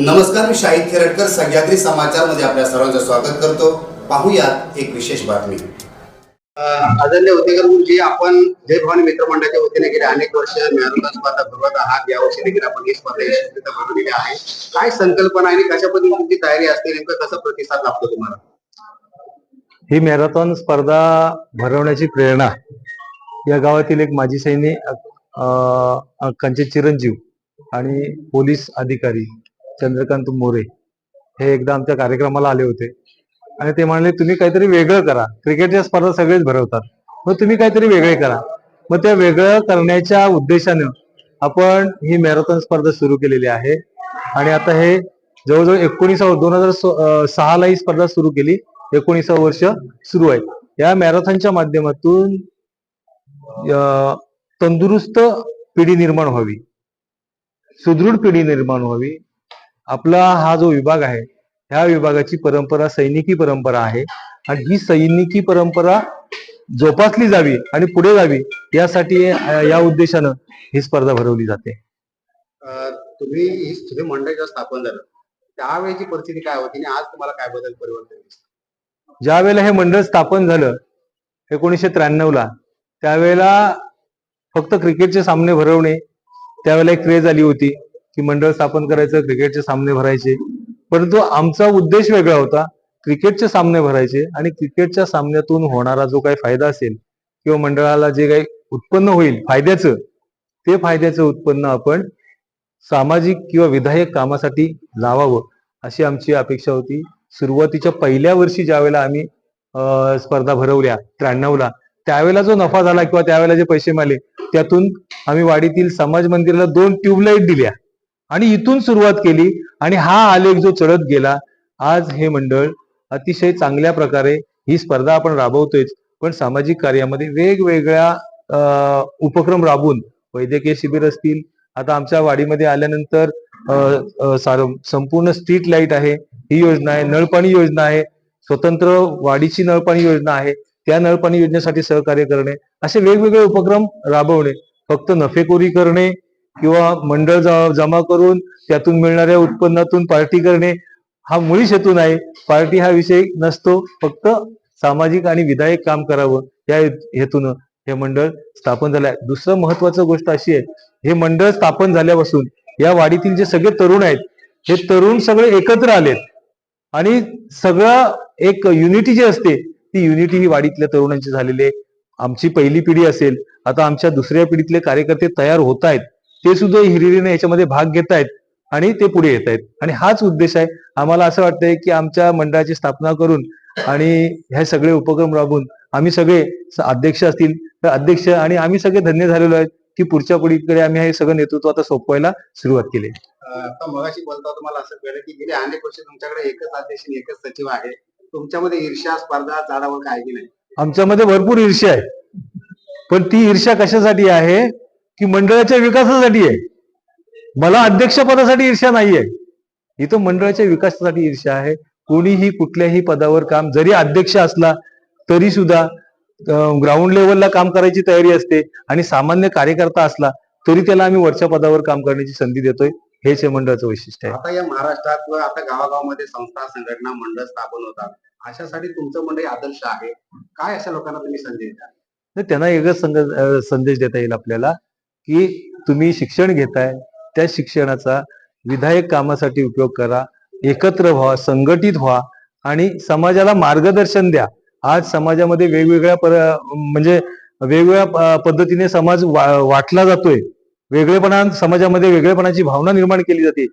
नमस्कार मी शाहिद खेरटकर सह्याद्री समाचारमध्ये आपल्या सर्वांचं स्वागत करतो. पाहूयात एक विशेष बातमी. आदरणीय उद्योगर गुरुजी आपण जय भवानी मित्र मंडळाच्या वतीने गेले अनेक वर्ष मॅरेथॉन स्पर्धा भरवत आहात या वर्षी देखील आपण ही स्पर्धा यशस्वीरित्या भरवलेली आहे. काय संकल्पना आणि कशा पद्धतीने तुमची तयारी असते नेमकं कसा प्रतिसाद लाभतो तुम्हाला? ही मॅरेथॉन स्पर्धा भरवण्याची प्रेरणा. या गावातील एक माजी सैनिक अं, अक्कांचे चिरंजीव आणि पोलीस अधिकारी चंद्रकांत मोरे हे एकदा आमच्या कार्यक्रमाला आले होते. आणि ते म्हणाले तुम्ही काहीतरी वेगळं करा. क्रिकेटच्या स्पर्धा सगळेच भरवतात. मग तुम्ही काहीतरी वेगळे करा. मग त्या वेगळं करण्याच्या उद्देशानं आपण ही मॅरेथॉन स्पर्धा सुरू केलेली आहे. आणि आता हे जवळजवळ एकोणीसावं दोन हजार सहाला ही स्पर्धा सुरू केली. एकोणीसावं वर्ष सुरू आहे. या मॅरेथॉनच्या माध्यमातून अं, तंदुरुस्त पिढी निर्माण व्हावी. सुदृढ पिढी निर्माण व्हावी. आपला हा जो विभाग आहे ह्या विभागाची परंपरा सैनिकी परंपरा आहे. आणि ही सैनिकी परंपरा जोपासली जावी आणि पुढे जावी यासाठी या उद्देशानं ही स्पर्धा भरवली जाते. तुम्ही तुम्ही मंडळ जेव्हा स्थापन झालं त्यावेळेची परिस्थिती काय होती आणि आज तुम्हाला काय बदल परिवर्तन ज्या वेळेला हे मंडळ स्थापन झालं एकोणीसशे त्र्याण्णव ला त्यावेळेला फक्त क्रिकेटचे सामने भरवणे त्यावेळेला एक क्रेज आली होती. की मंडळ स्थापन करायचं क्रिकेटचे सामने भरायचे. परंतु आमचा उद्देश वेगळा होता. क्रिकेटचे सामने भरायचे आणि क्रिकेटच्या सामन्यातून होणारा जो काही फायदा असेल किंवा मंडळाला जे काही उत्पन्न होईल फायद्याचं ते फायद्याचं उत्पन्न आपण सामाजिक किंवा विधायक कामासाठी लावावं अशी आमची अपेक्षा होती. सुरुवातीच्या पहिल्या वर्षी ज्यावेळेला आम्ही स्पर्धा भरवल्या त्र्याण्णवला त्यावेळेला जो नफा झाला किंवा त्यावेळेला जे पैसे मिळाले त्यातून आम्ही वाडीतील समाज मंदिराला दोन ट्यूबलाईट दिल्या. आणि इथून सुरुवात केली आणि हा आलेख जो चढत गेला आज हे मंडळ अतिशय चांगल्या प्रकारे ही स्पर्धा आपण राबवतोयच पण सामाजिक कार्यामध्ये वेगवेगळ्या उपक्रम राबवून वैद्यकीय शिबिर असतील आता आमच्या वाडीमध्ये आल्यानंतर संपूर्ण स्ट्रीट लाइट आहे ही योजना आहे नळपाणी योजना आहे स्वतंत्र वाडीची नळपाणी योजना आहे त्या नळपाणी योजनेसाठी सहकार्य करणे असे वेगवेगळे उपक्रम राबवणे फक्त नफेखोरी करणे किंवा मंडळ जमा करून त्यातून मिळणाऱ्या उत्पन्नातून पार्टी करणे हा मुळीच हेतू नाही. पार्टी हा विषय नसतो. फक्त सामाजिक आणि विधायक काम करावं. या हेतून हे मंडळ स्थापन झालं आहे दुसरं महत्वाचं गोष्ट अशी आहे हे मंडळ स्थापन झाल्यापासून या वाडीतील जे सगळे तरुण आहेत हे तरुण सगळे एकत्र आलेत. आणि सगळं एक युनिटी जी असते ती युनिटी ही वाडीतल्या तरुणांची झालेली आहे. आमची पहिली पिढी असेल. आता आमच्या दुसऱ्या पिढीतले कार्यकर्ते तयार होत आहेत. ते सुद्धा हिरिरीने याच्यामध्ये भाग घेत आहेत आणि ते पुढे येत आहेत आणि हाच उद्देश आहे. आम्हाला असं वाटतंय की आमच्या मंडळाची स्थापना करून आणि हे सगळे उपक्रम राबवून आम्ही सगळे अध्यक्ष असतील. तर अध्यक्ष आणि आम्ही सगळे धन्य झालेलो आहेत की पुढच्या पिढीकडे आम्ही हे सगळं नेतृत्व आता सोपवायला सुरुवात केली. मगाशी बोलता तुम्हाला असं कळलं की गेले अनेक वर्ष तुमच्याकडे एकच अध्यक्ष आणि एकच सचिव आहे. तुमच्यामध्ये ईर्ष्या स्पर्धा चाडावं काय की नाही? आमच्यामध्ये भरपूर ईर्ष्या आहे. पण ती ईर्ष्या कशासाठी आहे? की मंडळाच्या विकासासाठी आहे. मला अध्यक्षपदासाठी ईर्ष्या नाहीये. इथं मंडळाच्या विकासासाठी ईर्ष्या आहे. कोणीही कुठल्याही पदावर काम जरी अध्यक्ष असला तरी सुद्धा ग्राउंड लेवलला काम करायची तयारी असते आणि सामान्य कार्यकर्ता असला तरी त्याला आम्ही वरच्या पदावर काम करण्याची संधी देतोय. हेच हे मंडळाचं वैशिष्ट्य आहे. आता या महाराष्ट्रात किंवा आता गावागावामध्ये संस्था संघटना मंडळ स्थापन होतात. अशासाठी तुमचं मंडळ हे आदर्श आहे. काय अशा लोकांना तुम्ही संदेश द्या तर त्यांना एकच संदेश देता येईल आपल्याला. की तुम्ही शिक्षण घेताय त्या शिक्षणाचा विधायक कामासाठी उपयोग करा एकत्र व्हा संघटित व्हा आणि समाजाला मार्गदर्शन द्या. आज समाजामध्ये वेगवेगळ्या पर म्हणजे वेगवेगळ्या प- पद्धतीने समाज वा- वाटला जातोय. वेगळेपणा समाजामध्ये वेगळेपणाची भावना निर्माण केली जाते.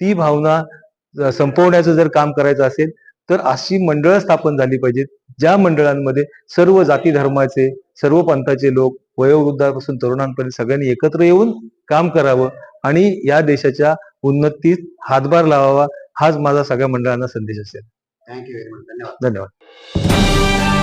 ती भावना संपवण्याचं जर काम करायचं असेल तर अशी मंडळं स्थापन झाली पाहिजेत ज्या मंडळांमध्ये सर्व जाती धर्माचे सर्व पंथाचे लोक वयोवृद्धापासून तरुणांपर्यंत सगळ्यांनी एकत्र येऊन काम करावं आणि या देशाच्या उन्नतीत हातभार लावावा हाच माझा सगळ्या मंडळांना संदेश असेल. थँक्यू व्हेरी मच धन्यवाद. धन्यवाद.